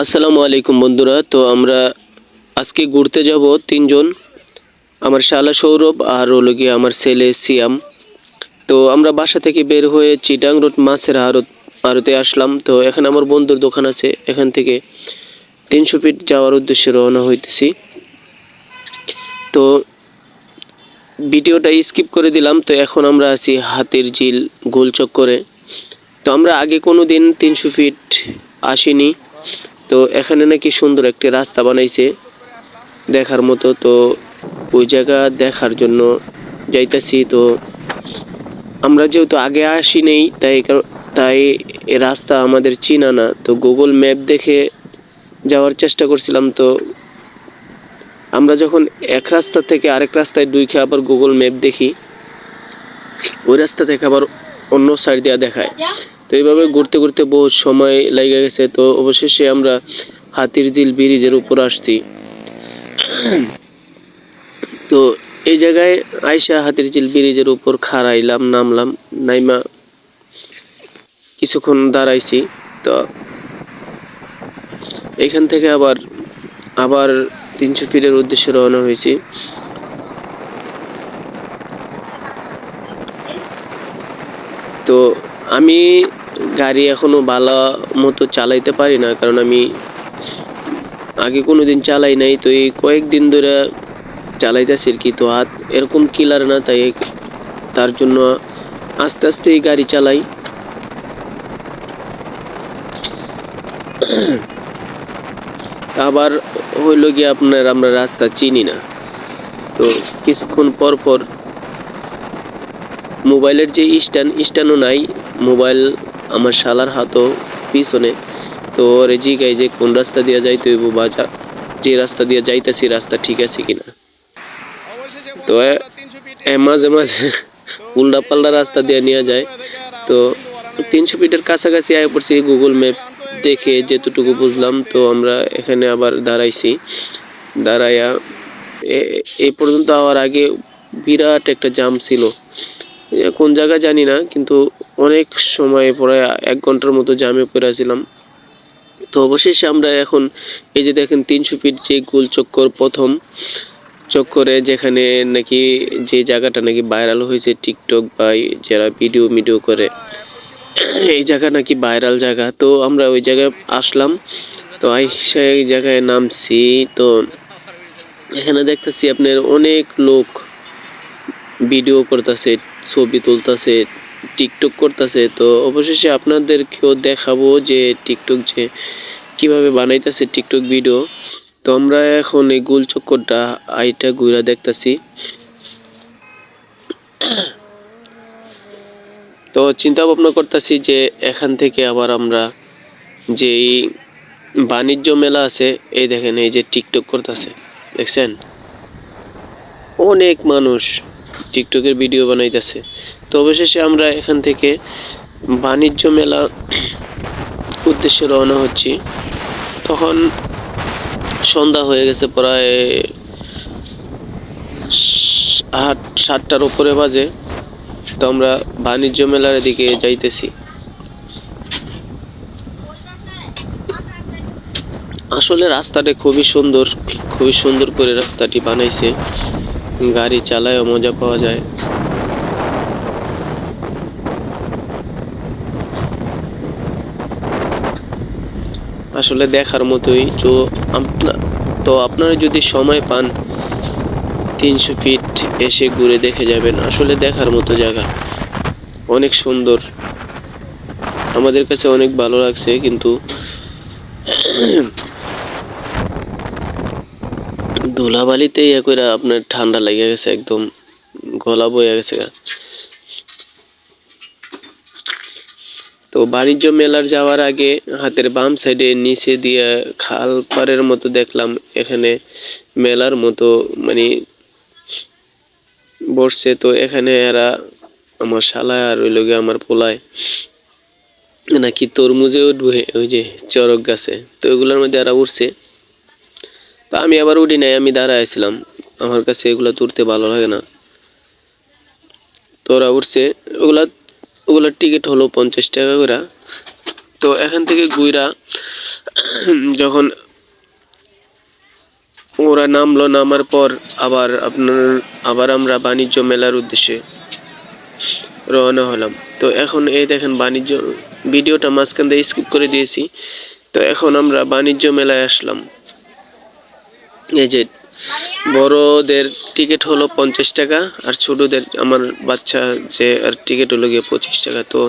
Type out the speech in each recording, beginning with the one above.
আসসালামু আলাইকুম বন্ধুরা, তো আমরা আজকে ঘুরতে যাব তিনজন, আমার শালা সৌরভ আর হলো গিয়ে আমার ছেলে সিয়াম। তো আমরা বাসা থেকে বের হয়ে চিটাং রোড মাছের আড়ত আড়তে আসলাম। তো এখানে আমার বন্ধুর দোকান আছে, এখান থেকে তিনশো ফিট যাওয়ার উদ্দেশ্যে রওনা হইতেছি। তো ভিডিওটা স্কিপ করে দিলাম, তো এখন আমরা আছি হাতের ঝিল গোল চক্করে তো আমরা আগে কোনো দিন তিনশো ফিট আসিনি তো এখানে নাকি সুন্দর একটি রাস্তা বানাইছে দেখার মতো। তো ওই জায়গা দেখার জন্য যাইতাছি। তো আমরা যেহেতু আগে আসি নেই, তাই তাই রাস্তা আমাদের চিনা না। তো গুগল ম্যাপ দেখে যাওয়ার চেষ্টা করছিলাম। তো আমরা যখন এক রাস্তা থেকে আরেক রাস্তায় দুই খেয়ে আবার গুগল ম্যাপ দেখি, ওই রাস্তা থেকে আবার অন্য সাইড দেওয়া দেখায়। তো এইভাবে ঘুরতে ঘুরতে বহু সময় লেগে গেছে, তো অবশেষে আমরা হাতির ঝিল ব্রিজের উপর আসছি। তো এই জায়গায় আইসা হাতির ঝিল ব্রিজের উপর খাড়াইলাম, নামলাম, নাইমা কিছুক্ষণ দাঁড়াইছি, তো এখান থেকে আবার আবার তিনশো ফিটের উদ্দেশ্যে রওনা হয়েছি। তো আমি গাড়ি এখনও ভালো মতো চালাইতে পারি না, কারণ আমি আগে কোনো দিন চালাই নাই, তো এই কয়েকদিন ধরে চালাইতেছি আর কি, তো হাত এরকম কিলার না, তাই তার জন্য আস্তে আস্তেই গাড়ি চালাই। আবার হইল গিয়ে আপনার আমরা রাস্তা চিনি না, তো কিছুক্ষণ পর পর মোবাইলের যে স্ট্যান্ড স্ট্যান্ডও নাই। মোবাইল আমার শালার হাতও পিছনে। তো ওরে জিগাই যে কোন রাস্তা দিয়ে যাইতে হইব বা যা- রাস্তা দিয়ে যাইতেছি রাস্তা ঠিক আছে কিনা? তো মাঝে মাঝে উল্টা পাল্টা রাস্তা দিয়ে নিয়ে যায়। তো তিনশো ফিটের কাছাকাছি আয় পড়ছি গুগল ম্যাপ দেখে যেতটুকু বুঝলাম। তো আমরা এখানে আবার দাঁড়াইছি। দাঁড়াইয়া এ- পর্যন্ত হওয়ার আগে বিরাট একটা জাম ছিল। কোন জায়গা জানি না, কিন্তু অনেক সময় পরে এক ঘণ্টার মতো জামে পড়েছিলাম তো অবশেষে আমরা এখন এই যে দেখেন তিনশো ফিট যে গোল চক্কর প্রথম চক্করে যেখানে নাকি যে জায়গাটা নাকি ভাইরাল হয়েছে টিকটক বা যারা ভিডিও ভিডিও করে, এই জায়গা নাকি ভাইরাল জায়গা। তো আমরা ওই জায়গায় আসলাম, তো আইসা এই জায়গায় নামছি। তো এখানে দেখতেছি আপনার অনেক লোক ভিডিও করতেছে ছবি তুলতেছে, টিকটক করতেছে, তো অবশেষে আপনাদেরকেও দেখাবো যে টিকটক যে কীভাবে বানাইতেছে টিকটক ভিডিও। তো আমরা এখন এই গোল চক্করটা আইটা ঘুরা দেখতাছি। তো চিন্তা ভাবনা করতেছি যে এখান থেকে আবার আমরা যেই বাণিজ্য মেলা আছে, এই দেখেন এই যে টিকটক করতেছে, দেখছেন? অনেক মানুষ। টিকটকের ভিডিও বানাইতেছে। তো অবশেষে আমরা এখান থেকে বাণিজ্য মেলা উদ্দেশ্যে রওনা হচ্ছি। তখন সন্ধ্যা হয়ে গেছে প্রায় আট, সাতটার উপরে বাজে। তো আমরা বাণিজ্য মেলার দিকে যাইতেছি। আসলে রাস্তাটা খুবই সুন্দর খুবই সুন্দর করে রাস্তাটি বানাইছে। গাড়ি চালায়ও মজা পাওয়া যায়। আসলে দেখার মতোই তো আপনার তো আপনারা যদি সময় পান, তিনশো ফিট এসে ঘুরে দেখে যাবেন। আসলে দেখার মতো জায়গা। অনেক সুন্দর। আমাদের কাছে অনেক ভালো লাগছে, কিন্তু ধুলাবালিতে ইয়ে করে আপনার ঠান্ডা লেগে গেছে, একদম গলা বয়ে গেছে তো বাণিজ্য মেলার যাওয়ার আগে হাতের বাম সাইডে নিচে দিয়ে খাল পাড়ের মতো দেখলাম, এখানে মেলার মতো মানে বসছে। তো এখানে এরা আমার শালায় আর ওই লগে আমার পোলায় নাকি তরমুজে উঠবে ওই যে চরক গাছে। তো ওইগুলোর মধ্যে এরা উঠছে তো আমি আবার উঠি নাই, আমি দাঁড়াইছিলাম আমার কাছে এগুলো তুলতে ভালো লাগে না। তো ওরা উঠছে ওগুলা ওগুলোর টিকিট হলো পঞ্চাশ টাকা করে তো এখান থেকে গুইরা যখন ওরা নামলো, নামার পর আবার আপনার আবার আমরা বাণিজ্য মেলার উদ্দেশ্যে রওনা হলাম। তো এখন এই দেখেন বাণিজ্য ভিডিওটা মাঝখান দিয়ে স্কিপ করে দিয়েছি। তো এখন আমরা বাণিজ্য মেলায় আসলাম। এই যে বড়দের টিকিট হলো পঞ্চাশ টাকা আর ছোটদের আমার বাচ্চা যে আর টিকিট হলো গিয়ে পঁচিশ টাকা। তো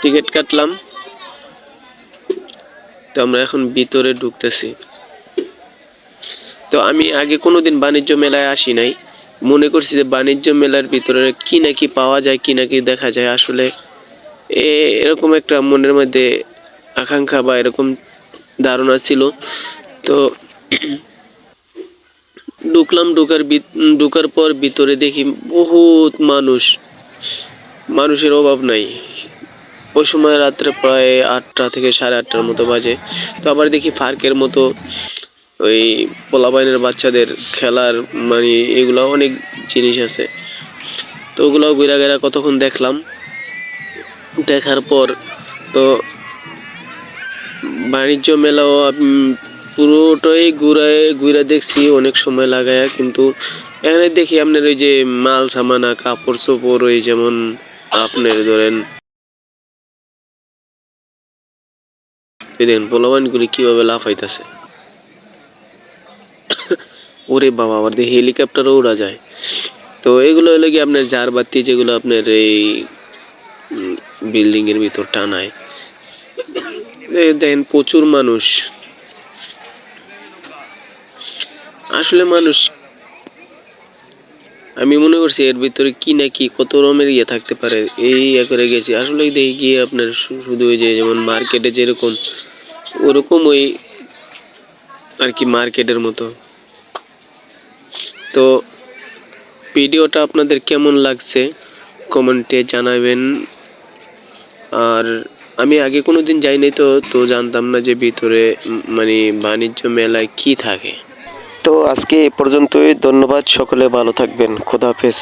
টিকিট কাটলাম। তো আমরা এখন ভিতরে ঢুকতেছি। তো আমি আগে কোনোদিন বাণিজ্য মেলায় আসি নাই। মনে করছি যে বাণিজ্য মেলার ভিতরে কি না কি পাওয়া যায়, কি না কি দেখা যায়। আসলে এ এরকম একটা মনের মধ্যে আকাঙ্ক্ষা বা এরকম ধারণা ছিল। তো ঢুকলাম, ঢুকার ঢুকার পর ভিতরে দেখি বহুত মানুষ। মানুষের অভাব নাই। ওই সময় রাত্রে প্রায় আটটা থেকে সাড়ে আটটার মতো বাজে। তো আবার দেখি পার্কের মতো ওই পোলাবাইনের বাচ্চাদের খেলার মানে এগুলো অনেক জিনিস আছে। তো ওগুলোও ঘুরা ঘেরা কতক্ষণ দেখলাম। দেখার পর তো বাণিজ্য মেলাও পুরোটাই ঘুরায় ঘুরে দেখছি অনেক সময় লাগায়, কিন্তু এখানে দেখি আপনার ওই যে মাল সামানা কাপড় চোপড় ওই যেমন আপনার ধরেন। দেখেন পোলাবানগুলি কীভাবে লাফাইতেছে। ওরে বাবা, আবার দেখি হেলিকপ্টারও উড়া যায়। তো এগুলো হলো কি আপনার জার বাতি যেগুলো আপনার এই বিল্ডিংয়ের ভিতর টানায়। দেখেন, প্রচুর মানুষ। আসলে মানুষ, আমি মনে করছি এর ভিতরে কি না কি কত রকমের ইয়ে থাকতে পারে, এই ইয়ে করে গেছি। আসলে দেখি গিয়ে আপনার শুধু ওই যে যেমন মার্কেটে যেরকম ওরকম ওই আর কি মার্কেটের মতো। তো ভিডিওটা আপনাদের কেমন লাগছে কমেন্টে জানাবেন। আর আমি আগে কোনো দিন যাইনি তো তো জানতাম না যে ভিতরে মানে বাণিজ্য মেলায় কি থাকে। তো আজকে এ পর্যন্তই। ধন্যবাদ সকলে ভালো থাকবেন। খোদাহাফেজ